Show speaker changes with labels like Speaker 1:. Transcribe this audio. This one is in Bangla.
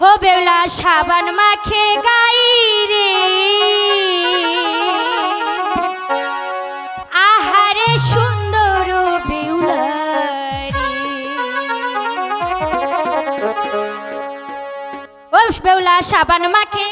Speaker 1: ও বেউলা সাবান মাখে গাই রে। আহারে সুন্দর বেউলা ও বেউলা সাবান মাখে